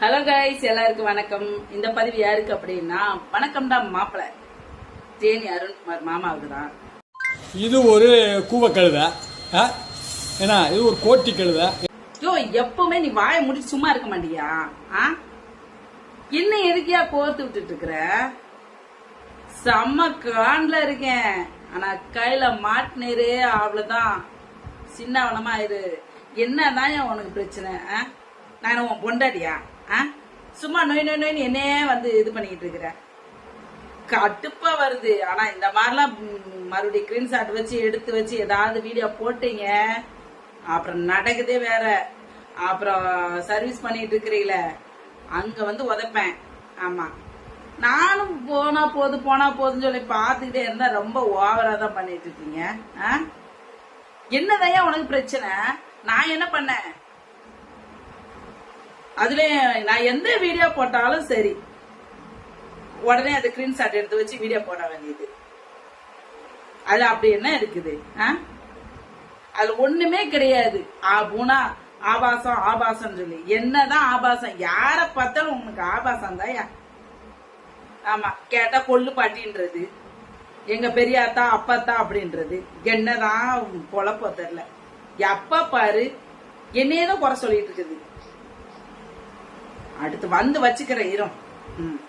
Hello guys எல்லாருக்கும் வணக்கம். இந்த பதிவு யாருக்கு அப்படின்னா வணக்கம்டா மாப்பிள்ளை ஜேனி அருண்குமார் மாமாவுக்கு தான் இது ஒரு கூவ கழுதை? ஏன்னா இது ஒரு கோட்டி கழுதை யோ எப்பவுமே நீ வாயை மூடி சும்மா இருக்க மாட்டியா? ஆ? என்ன எதுக்கியா கோர்த்து விட்டுட்டு இருக்கிற செம்ம காண்ல இருக்கேன். ஆனா கையில மாட்டினேரு அவ்வளவுதான் சின்னவனமா இரு. என்னதான் உனக்கு பிரச்சனை? நான் உன் பொண்டாடியா ஆ? சும்மா நோய் நோய் நோய்னு என்னையே வந்து இது பண்ணிக்கிட்டு இருக்கிற. கட்டுப்பா வருது. ஆனா இந்த மாதிரிலாம் மறுபடியும் ஸ்கிரீன்ஷாட் வச்சு எடுத்து வச்சு ஏதாவது வீடியோ போட்டீங்க. அப்புறம் நடக்குதே வேற. அப்புறம் சர்வீஸ் பண்ணிட்டு இருக்கிறீங்கள அங்க வந்து உதைப்பேன். ஆமா. நானும் போனா போது போனா போதுன்னு சொல்லி பார்த்துக்கிட்டே இருந்தா ரொம்ப ஓவரா தான் பண்ணிட்டு இருக்கீங்க. ஆ? என்னதையா உனக்கு பிரச்சனை? நான் என்ன பண்ணேன்? அதுலயும் நான் எந்த வீடியோ போட்டாலும் சரி உடனே அதை ஸ்கிரீன்ஷாட் எடுத்து வச்சு வீடியோ போட வேண்டியது. அது அப்படி என்ன இருக்குது ஆ? ஒண்ணுமே கிடையாது. ஆபுனா ஆபாசம் ஆபாசம் சொல்லி. என்னதான் ஆபாசம் யார பார்த்தாலும் உனக்கு ஆபாசம் தான் ஆமா கேட்டா கொள்ளு பாட்டின்றது. எங்க பெரியாத்தா அப்பாத்தா அப்படின்றது. என்னதான் குழப்பம் தெரியல. எப்ப பாரு என்னையதான் குறை சொல்லிட்டு இருக்குது. அடுத்து வந்து வச்சுக்கிற இரும். ம்.